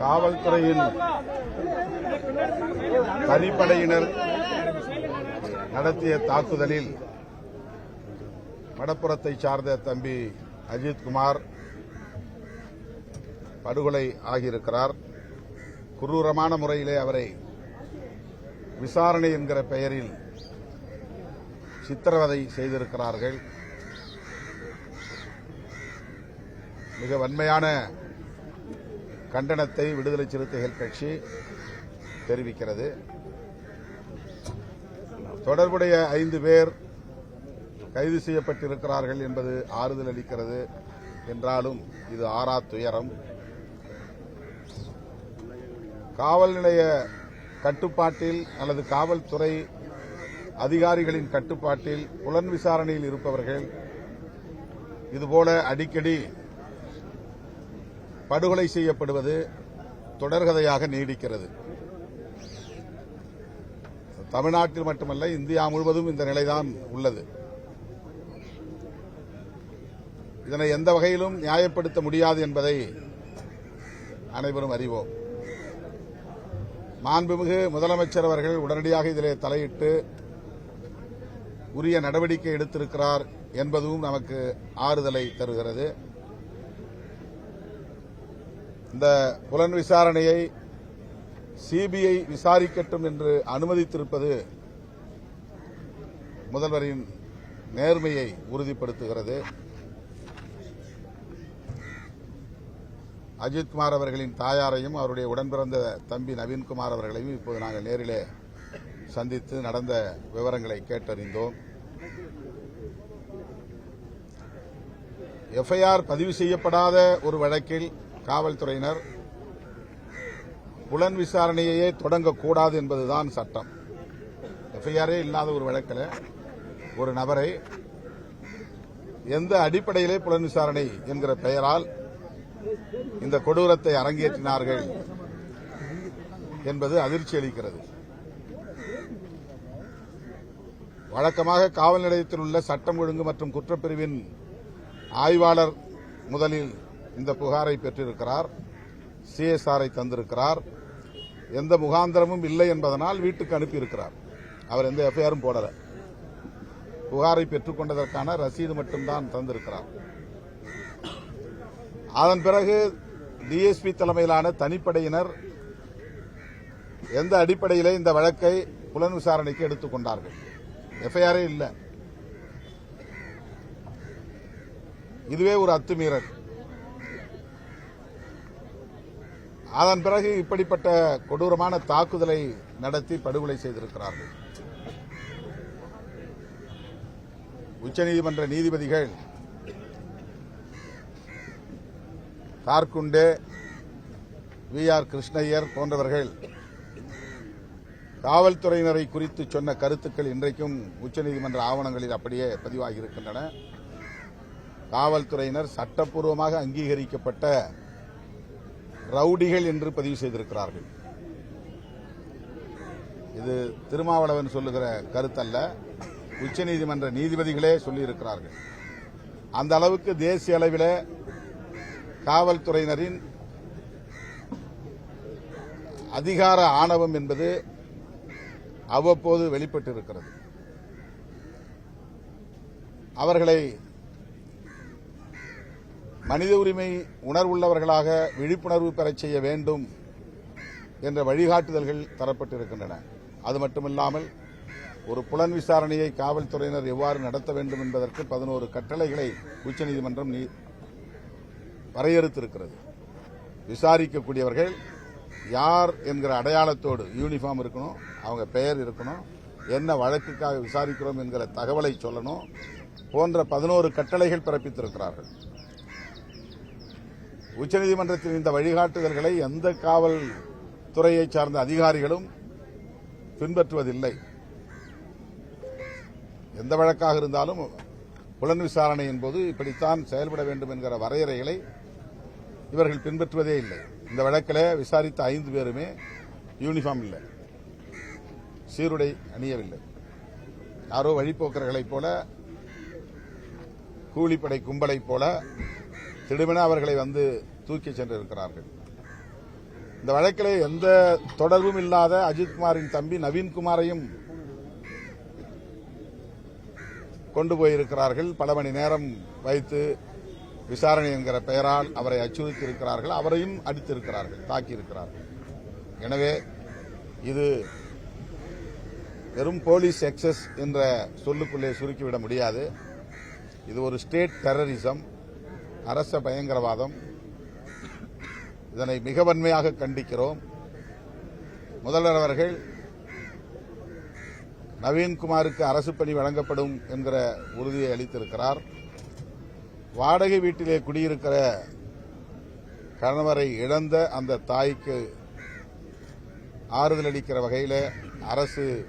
காவல்துறையின் தனிப்படையினர் நடத்திய தாக்குதலில் மடப்புறத்தை சார்ந்த தம்பி அஜித்குமார் படுகொலை ஆகியிருக்கிறார். குரூரமான முறையிலே அவரை விசாரணை என்கிற பெயரில் சித்திரவதை செய்திருக்கிறார்கள். மிக வன்மையான கண்டனத்தை விடுதலை சிறுத்தைகள் கட்சி தெரிவிக்கிறது. தொடர்புடைய ஐந்து பேர் கைது செய்யப்பட்டிருக்கிறார்கள் என்பது ஆறுதல் அளிக்கிறது என்றாலும் இது ஆறா துயரம். காவல் நிலைய கட்டுப்பாட்டில் அல்லது காவல்துறை அதிகாரிகளின் கட்டுப்பாட்டில் புலன் விசாரணையில் இருப்பவர்கள் இதுபோல அடிக்கடி படுகொலை செய்யப்படுவது தொடர்கதையாக நீடிக்கிறது. தமிழ்நாட்டில் மட்டுமல்ல இந்தியா முழுவதும் இந்த நிலைதான் உள்ளது. இதனை எந்த வகையிலும் நியாயப்படுத்த முடியாது என்பதை அனைவரும் அறிவோம். மாண்புமிகு முதலமைச்சர் அவர்கள் உடனடியாக இதிலே தலையிட்டு உரிய நடவடிக்கை எடுத்திருக்கிறார் என்பதும் நமக்கு ஆறுதலை தருகிறது. இந்த புலன் விசாரணையை சிபிஐ விசாரிக்கட்டும் என்று அனுமதித்திருப்பது முதல்வரின் நேர்மையை உறுதிப்படுத்துகிறது. அஜித்குமார் அவர்களின் தாயாரையும் அவருடைய உடன்பிறந்த தம்பி நவீன்குமார் அவர்களையும் இப்போது நாங்கள் நேரிலே சந்தித்து நடந்த விவரங்களை கேட்டறிந்தோம். எஃப்ஐஆர் பதிவு செய்யப்படாத ஒரு வழக்கில் காவல்துறையினர் புலன் விசாரணையையே தொடங்கக்கூடாது என்பதுதான் சட்டம். எஃப்ஐஆரே இல்லாத ஒரு வழக்கில் ஒரு நபரை எந்த அடிப்படையிலே புலன் விசாரணை என்கிற பெயரால் இந்த கொடூரத்தை அரங்கேற்றினார்கள் என்பது அதிர்ச்சி அளிக்கிறது. வழக்கமாக காவல் நிலையத்தில் உள்ள சட்டம் ஒழுங்கு மற்றும் குற்றப்பிரிவின் ஆய்வாளர் முதலில் இந்த புகாரை பெற்றிருக்கிறார். சிஎஸ்ஆரை தந்திருக்கிறார். எந்த முகாந்திரமும் இல்லை என்பதனால் வீட்டுக்கு அனுப்பியிருக்கிறார். அவர் எந்த எஃப்ஐஆரும் போடல. புகாரை பெற்றுக்கொண்டதற்கான ரசீது மட்டும்தான் தந்திருக்கிறார். அதன் பிறகு டிஎஸ்பி தலைமையிலான தனிப்படையினர் எந்த அடிப்படையிலே இந்த வழக்கை புலன் விசாரணைக்கு எடுத்துக் கொண்டார்கள். எஃப்ஐஆரே இல்லை. இதுவே ஒரு அத்துமீறல். அதன் பிறகு இப்படிப்பட்ட கொடூரமான தாக்குதலை நடத்தி படுகொலை செய்திருக்கிறார்கள். உச்சநீதிமன்ற நீதிபதிகள் தார்குண்டே வி. ஆர். கிருஷ்ணய்யர் போன்றவர்கள் காவல்துறையினரை குறித்து சொன்ன கருத்துக்கள் இன்றைக்கும் உச்சநீதிமன்ற ஆவணங்களில் அப்படியே பதிவாகியிருக்கின்றன. காவல்துறையினர் சட்டப்பூர்வமாக அங்கீகரிக்கப்பட்ட ரவுடிகள் என்று பதிவு செய்திருக்கிறார்கள். இது திருமாவளவன் சொல்லுகிற கருத்தல்ல. உச்சநீதிமன்ற நீதிபதிகளே சொல்லியிருக்கிறார்கள். அந்த அளவுக்கு தேசிய அளவில் காவல்துறையினரின் அதிகார ஆணவம் என்பது அவ்வப்போது வெளிப்பட்டிருக்கிறது. அவர்களை மனித உரிமை உணர்வுள்ளவர்களாக விழிப்புணர்வு பெறச் செய்ய வேண்டும் என்ற வழிகாட்டுதல்கள் தரப்பட்டிருக்கின்றன. அது மட்டுமில்லாமல் ஒரு புலன் விசாரணையை காவல்துறையினர் எவ்வாறு நடத்த வேண்டும் என்பதற்கு பதினோரு கட்டளைகளை உச்சநீதிமன்றம் வரையறுத்திருக்கிறது. விசாரிக்கக்கூடியவர்கள் யார் என்கிற அடையாளத்தோடு யூனிஃபார்ம் இருக்கணும் அவங்க பெயர் இருக்கணும் என்ன வழக்குக்காக விசாரிக்கிறோம் என்கிற தகவலை சொல்லணும் போன்ற பதினோரு கட்டளைகள் பிறப்பித்திருக்கிறார்கள். உச்சநீதிமன்றத்தின் இந்த வழிகாட்டுதல்களை எந்த காவல் துறையைச் சார்ந்த அதிகாரிகளும் பின்பற்றுவதில்லை. எந்த வழக்காக இருந்தாலும் புலன் விசாரணையின் போது இப்படித்தான் செயல்பட வேண்டும் என்கிற வரையறைகளை இவர்கள் பின்பற்றுவதே இல்லை. இந்த வழக்கில் விசாரித்த ஐந்து பேருமே யூனிஃபார்ம் இல்லை. சீருடை அணியவில்லை. யாரோ வழிபோக்கர்களைப் போல கூலிப்படை கும்பலைப் போல திடுமென அவர்களை வந்து தூக்கிச் சென்றிருக்கிறார்கள். இந்த வழக்கிலே எந்த தொடர்பும் இல்லாத அஜித்குமாரின் தம்பி நவீன்குமாரையும் கொண்டு போயிருக்கிறார்கள். பல மணி நேரம் வைத்து விசாரணை என்கிற பெயரால் அவரை அச்சுறுத்தி இருக்கிறார்கள் அவரையும் அடித்திருக்கிறார்கள் தாக்கியிருக்கிறார்கள். எனவே இது வெறும் போலீஸ் எக்ஸஸ் என்ற சொல்லுக்குள்ளே சுருக்கிவிட முடியாது. இது ஒரு ஸ்டேட் டெரரிசம். அரச பயங்கரவாதம். இதனை மிக வன்மையாக கண்டிக்கிறோம். முதல்வர் அவர்கள் நவீன்குமாருக்கு அரசு பணி வழங்கப்படும் என்கிற உறுதியை அளித்திருக்கிறார். வாடகை வீட்டிலே குடியிருக்கிற கணவரை இழந்த அந்த தாய்க்கு ஆறுதல் அளிக்கிற வகையில் அரசு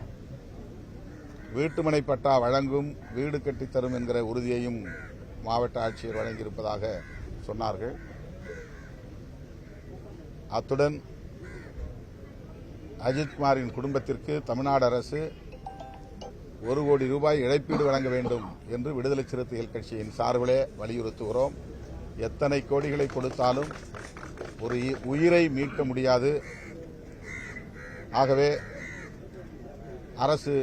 வீட்டுமனை பட்டா வழங்கும் வீடு கட்டித் தரும் என்கிற உறுதியையும் மாவட்ட ஆட்சியர் வழங்கியிருப்பதாக சொன்னார்கள். அத்துடன் அஜித்குமாரின் குடும்பத்திற்கு தமிழ்நாடு அரசு ஒரு கோடி ரூபாய் இழப்பீடு வழங்க வேண்டும் என்று விடுதலை சிறுத்தைகள் கட்சியின் சார்பிலே வலியுறுத்துகிறோம். எத்தனை கோடிகளை கொடுத்தாலும் ஒரு உயிரை மீட்க முடியாது. ஆகவே அரசு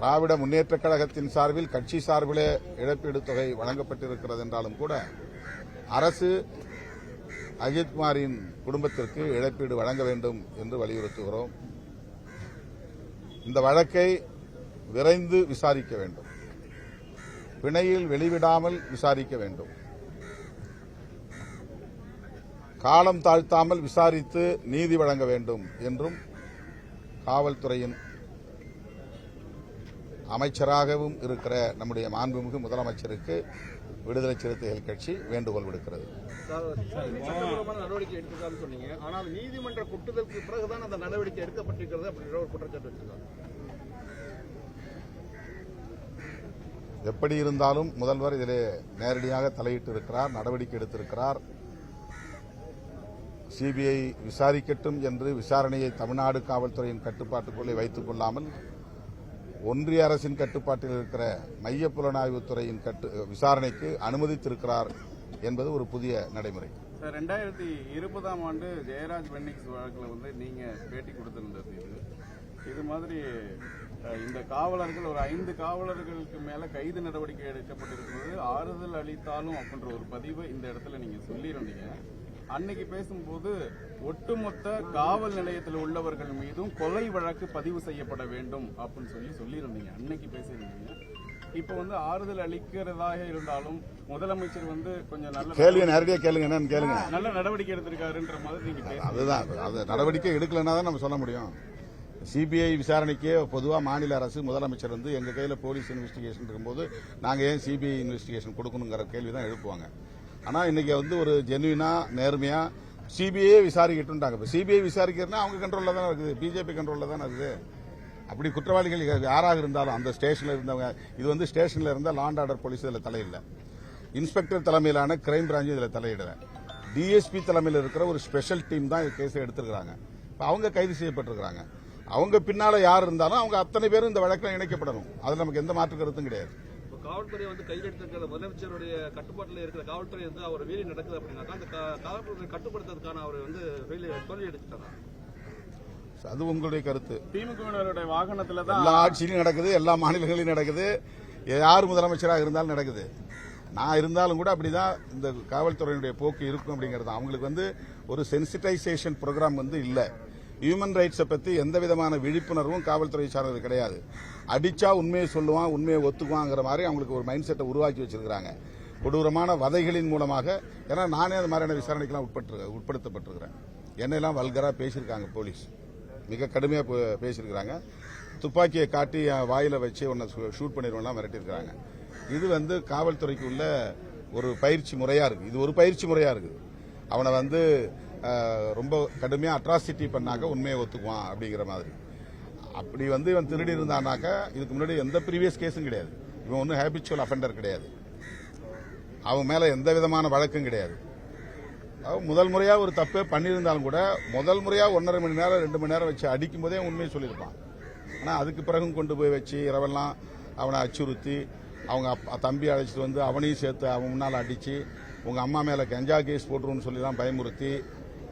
திராவிட முன்னேற்றக் கழகத்தின் சார்பில் கட்சி சார்பிலே இழப்பீடு தொகை வழங்கப்பட்டிருக்கிறது என்றாலும் கூட அரசு அஜித்குமாரின் குடும்பத்திற்கு இழப்பீடு வழங்க வேண்டும் என்று வலியுறுத்துகிறோம். இந்த வழக்கை விரைந்து விசாரிக்க வேண்டும். பிணையில் வெளிவிடாமல் விசாரிக்க வேண்டும். காலம் தாழ்த்தாமல் விசாரித்து நீதி வழங்க வேண்டும் என்றும் காவல்துறையின் அமைச்சராகவும் இருக்கிற நம்முடைய மாண்புமிகு முதலமைச்சருக்கு விடுதலை சிறுத்தைகள் கட்சி வேண்டுகோள் விடுக்கிறது. சட்டபூர்வமான நடவடிக்கை எடுத்திருக்காருன்னு சொன்னீங்க. ஆனால் நீதிமன்ற கொட்டுதலுக்கு பிறகுதான் அந்த நடவடிக்கை எடுக்கப்பட்டிருக்கிறது அப்படின்ற ஒரு குற்றச்சாட்டு வச்சிருக்காங்க. எப்படி இருந்தாலும் முதல்வர் இதிலே நேரடியாக தலையிட்டு இருக்கிறார் நடவடிக்கை எடுத்திருக்கிறார். சிபிஐ விசாரிக்கட்டும் என்று விசாரணையை தமிழ்நாடு காவல்துறையின் கட்டுப்பாட்டுக்குள்ளே வைத்துக் கொள்ளாமல் ஒன்றிய அரசின் கட்டுப்பாட்டில் இருக்கிற மைய புலனாய்வுத்துறையின் கட்டு விசாரணைக்கு அனுமதித்திருக்கிறார் என்பது ஒரு புதிய நடைமுறை. சார் ரெண்டாயிரத்தி இருபதாம் ஆண்டு ஜெயராஜ் பென்னிக்ஸ் வழக்கில் வந்து நீங்க பேட்டி கொடுத்திருந்தது இது. இது மாதிரி இந்த காவலர்கள் ஒரு ஐந்து காவலர்களுக்கு மேல கைது நடவடிக்கை எடுக்கப்பட்டிருக்கிறது. ஆறுதல் அளித்தாலும் அப்படின்ற ஒரு பதிவை இந்த இடத்துல நீங்க சொல்லியிருந்தீங்க அன்னைக்கு பேசும்போது ஒட்டுமொத்த காவல் நிலையத்தில் உள்ளவர்கள் மீதும் கொலை வழக்கு பதிவு செய்யப்பட வேண்டும் அப்படின்னு சொல்லி சொல்லியிருந்தீங்க. அன்னைக்கு பேசியிருந்தீங்க. இப்போ வந்து ஆறுதல் அளிக்கிறதாக இருந்தாலும் முதலமைச்சர் வந்து கொஞ்சம் நல்ல கேள்வி நேரடியாக கேளுங்க என்னன்னு கேளுங்க. நல்ல நடவடிக்கை எடுத்திருக்காருன்ற மாதிரி நீங்க அதுதான் அது நடவடிக்கை எடுக்கலைன்னா தான் நம்ம சொல்ல முடியும். சிபிஐ விசாரணைக்கே பொதுவாக மாநில அரசு முதலமைச்சர் வந்து எங்கள் கையில் போலீஸ் இன்வெஸ்டிகேஷன் இருக்கும்போது நாங்கள் ஏன் சிபிஐ இன்வெஸ்டிகேஷன் கொடுக்கணுங்கிற கேள்வி தான் எழுப்புவாங்க. ஆனால் இன்னைக்கு வந்து ஒரு ஜென்வினாக நேர்மையாக சிபிஐ விசாரிக்கட்டும்ட்டாங்க இப்போ சிபிஐ விசாரிக்கிறதுனா அவங்க கண்ட்ரோலில் தானே இருக்குது. பிஜேபி கண்ட்ரோலில் தானே இருக்குது. அப்படி குற்றவாளிகள் யாராக இருந்தாலும் அந்த ஸ்டேஷனில் இருந்தவங்க இது வந்து ஸ்டேஷனில் இருந்தால் லாண்ட் ஆர்டர் போலீஸ் இதில் தலையில்லை இன்ஸ்பெக்டர் தலைமையிலான கிரைம் பிரான்ச் இதில் தலையிடல. டிஎஸ்பி தலைமையில் இருக்கிற ஒரு ஸ்பெஷல் டீம் தான் கேஸை எடுத்திருக்கிறாங்க. இப்போ அவங்க கைது செய்யப்பட்டிருக்கிறாங்க. அவங்க பின்னால் யார் இருந்தாலும் அவங்க அத்தனை பேரும் இந்த வழக்கில் இணைக்கப்படணும். அதில் நமக்கு எந்த மாற்று கருத்தும் கிடையாது. காவல்துறை வந்து கையில் எடுத்திருக்கிற முதலமைச்சருடைய கட்டுப்பாட்டில் இருக்கிற காவல்துறை வந்து அவர் வீரி நடக்குது அப்படின்னாக்கா அந்த காவல்துறை கட்டுப்படுத்துறதுக்கான அவர் வந்து ஃபெயிலியர் தோல்வி எடுத்துட்டாரா அது உங்களுடைய கருத்து. திமுகவினருடைய வாகனத்துல தான் எல்லா ஆட்சியிலும் நடக்குது எல்லா மாநிலங்களிலும் நடக்குது. யார் முதலமைச்சராக இருந்தாலும் நடக்குது. நான் இருந்தாலும் கூட அப்படிதான் இந்த காவல்துறையினுடைய போக்கு இருக்கும் அப்படிங்கிறது அவங்களுக்கு வந்து ஒரு சென்சிட்டைசேஷன் ப்ரோக்ராம் வந்து இல்லை. ஹியூமன் ரைட்ஸை பற்றி எந்த விதமான விழிப்புணர்வும் காவல்துறை சார்ந்தது கிடையாது. அடிச்சா உண்மையை சொல்லுவான் உண்மையை ஒத்துக்குவாங்கிற மாதிரி அவங்களுக்கு ஒரு மைண்ட் செட்டை உருவாக்கி வச்சிருக்கிறாங்க. கொடூரமான வதைகளின் மூலமாக ஏன்னா நானே அது மாதிரியான விசாரணைக்கெல்லாம் உட்பட்டு உட்படுத்தப்பட்டிருக்கிறேன். என்னெல்லாம் வல்கராக பேசியிருக்காங்க போலீஸ். மிக கடுமையாக பேசியிருக்கிறாங்க. துப்பாக்கியை காட்டி என் வச்சு உன்னை ஷூட் பண்ணிடுவோம்லாம் மிரட்டியிருக்கிறாங்க. இது வந்து காவல்துறைக்கு உள்ள ஒரு பயிற்சி முறையாக இருக்குது இது ஒரு பயிற்சி முறையாக இருக்குது அவனை வந்து ரொம்ப கடுமையாக அட்ராசிட்டி பண்ணாக்க உண்மையை ஒத்துக்குவான் அப்படிங்கிற மாதிரி. அப்படி வந்து இவன் திருடி இருந்தானாக்கா இதுக்கு முன்னாடி எந்த ப்ரீவியஸ் கேஸும் கிடையாது. இவன் ஒன்றும் ஹேபிச்சுவல் அஃபெண்டர் கிடையாது. அவன் மேலே எந்த விதமான வழக்கும் கிடையாது. முதல் முறையாக ஒரு தப்பே பண்ணியிருந்தாலும் கூட முதல் முறையாக ஒன்றரை மணி நேரம் ரெண்டு மணி நேரம் வச்சு அடிக்கும் போதே உண்மையை சொல்லியிருப்பான். ஆனால் அதுக்கு பிறகும் கொண்டு போய் வச்சு இரவெல்லாம் அவனை அச்சுறுத்தி அவங்க தம்பி அழைச்சிட்டு வந்து அவனையும் சேர்த்து அவன் முன்னால் அடித்து உங்கள் அம்மா மேலே கெஞ்சா கேஸ் போட்டுருன்னு சொல்லிலாம் பயமுறுத்தி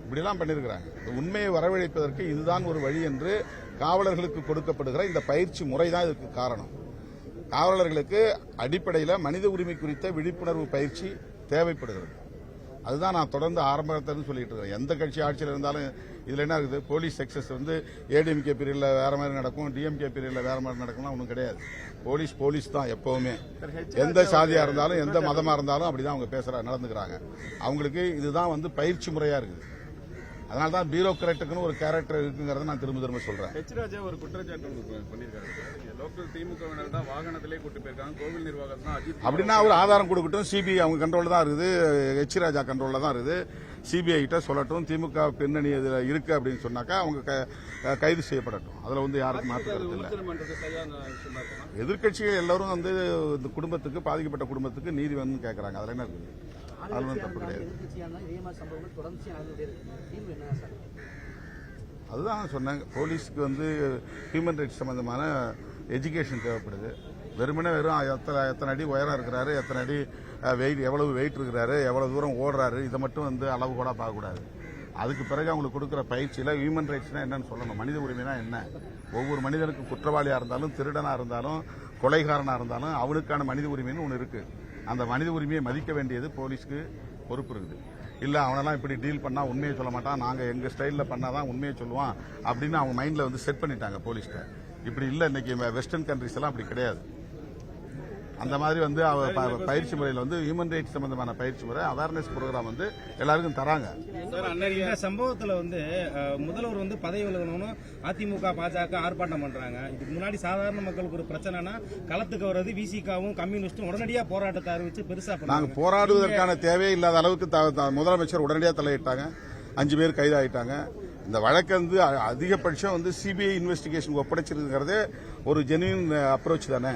இப்படிலாம் பண்ணியிருக்கிறாங்க இந்த உண்மையை வரவழைப்பதற்கு இதுதான் ஒரு வழி என்று காவலர்களுக்கு கொடுக்கப்படுகிற இந்த பயிற்சி முறை தான் இதுக்கு காரணம். காவலர்களுக்கு அடிப்படையில் மனித உரிமை குறித்த விழிப்புணர்வு பயிற்சி தேவைப்படுகிறது. அதுதான் நான் தொடர்ந்து ஆரம்பத்திலிருந்து சொல்லிட்டு இருக்கேன். எந்த கட்சி ஆட்சியில் இருந்தாலும் இதுல என்ன இருக்குது? போலீஸ் எக்ஸஸ் வந்து ஏடிஎம்கே பீரியட்ல வேற மாதிரி நடக்கும் டிஎம்கே பீரியட்ல வேற மாதிரி நடக்கும்னா ஒன்றும் கிடையாது. போலீஸ் போலீஸ் தான் எப்பவுமே. எந்த சாதியா இருந்தாலும் எந்த மதமா இருந்தாலும் அப்படிதான் அவங்க பேசுற நடந்துக்கிறாங்க. அவங்களுக்கு இதுதான் வந்து பயிற்சி முறையா இருக்குது. அதனால தான் பியூரோக்ராட்டுக்குன்னு ஒரு கேரக்டர் இருக்குங்கிறத நான் திரும்ப திரும்ப சொல்றேன். ஹெச் ராஜா ஒரு குற்றச்சாட்டு பண்ணியிருக்காரு லோக்கல் திமுகவினர் தான் வாகனத்திலே கூட்டு போயிருக்காங்க. கோவில் நிர்வாகம் தான் அஜித் அப்படின்னா அவர் ஆதாரம் கொடுக்கட்டும். சிபிஐ அவங்க கண்ட்ரோல் தான் இருக்குது. எச் ராஜா கண்ட்ரோல்ல தான் இருக்குது. சிபிஐ கிட்ட சொல்லட்டும். திமுக பின்னணி இதுல இருக்கு அப்படின்னு சொன்னாக்கா அவங்க கைது செய்யப்படட்டும். அதுல வந்து யாருக்கும் மாற்று இல்லை. எதிர்க்கட்சிகள் எல்லாரும் வந்து இந்த குடும்பத்துக்கு பாதிக்கப்பட்ட குடும்பத்துக்கு நீதி வேணும்னு கேட்கறாங்க அதுல என்ன இருக்குது? ஒன்றும் தப்பு கிடையாது அதுதான் சொன்னேன் போலீஸ்க்கு வந்து ஹியூமன் ரைட்ஸ் சம்பந்தமான எஜுகேஷன் தேவைப்படுது வெறுமனே வெறும் எத்தனை எத்தனை அடி உயரம் இருக்கிறாரு எத்தனை அடி வெயிட் எவ்வளவு வெயிட் இருக்கிறாரு எவ்வளவு தூரம் ஓடுறாரு இதை மட்டும் வந்து அளவு கூட பார்க்கக்கூடாது அதுக்கு பிறகு அவங்களுக்கு கொடுக்குற பயிற்சியில் ஹியூமன் ரைட்ஸ்னா என்னன்னு சொல்லணும் மனித உரிமைனா என்ன ஒவ்வொரு மனிதனுக்கும் குற்றவாளியாக இருந்தாலும் திருடனாக இருந்தாலும் கொலைகாரனாக இருந்தாலும் அவனுக்கான மனித உரிமைன்னு ஒன்று இருக்கு அந்த மனித உரிமையை மதிக்க வேண்டியது போலீஸ்க்கு பொறுப்பு இருக்குது. இல்ல அவனெல்லாம் இப்படி டீல் பண்ணா உண்மையை சொல்ல மாட்டான். நாங்க எங்க ஸ்டைல்ல பண்ணாதான் உண்மையை சொல்லுவான் அப்படின்னு அவங்க மைண்ட்ல வந்து செட் பண்ணிட்டாங்க போலீஸ்ட்ட இப்படி இல்ல இன்னைக்கு வெஸ்டர்ன் கண்ட்ரிஸ் எல்லாம் அப்படி கிடையாது. அந்த மாதிரி வந்து பயிற்சி முறையில் வந்து ஹியூமன் ரைட்ஸ் சம்பந்தமான பயிற்சி முறை அவேர்னஸ் ப்ரோக்ராம் வந்து எல்லாருக்கும் தராங்க. இந்த சம்பவத்துல வந்து முதல்வர் வந்து பதவி விலகணும்னு அதிமுக பாஜக ஆர்ப்பாட்டம் பண்றாங்க. இதுக்கு முன்னாடி சாதாரண மக்களுக்கு ஒரு பிரச்சனைனா களத்துக்கு வர்றது விசிகாவும் கம்யூனிஸ்டும் உடனடியா போராட்டத்தை அறிவிச்சு பெருசா நாங்க பண்ணாங்க போராடுவதற்கான தேவையே இல்லாத அளவுக்கு முதலமைச்சர் உடனடியாக தலையிட்டாங்க. அஞ்சு பேர் கைதாயிட்டாங்க. இந்த வழக்கு வந்து அ- அதிகபட்சம் வந்து சிபிஐ இன்வெஸ்டிகேஷன் ஒப்படைச்சிருக்கிறதே ஒரு ஜெனுவின் அப்ரோச் தானே?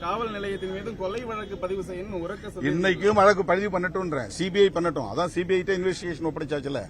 காவல் நிலையத்தின் மீது கொலை வழக்கு பதிவு செய்யணும் உறக்க சொல்லி இன்னைக்கும் வழக்கு பதிவு பண்ணட்டும்ன்றேன் சிபிஐ பண்ணட்டும். அதான் சிபிஐ இன்வெஸ்டிகேஷன் ஒப்படைச்சாச்சுல.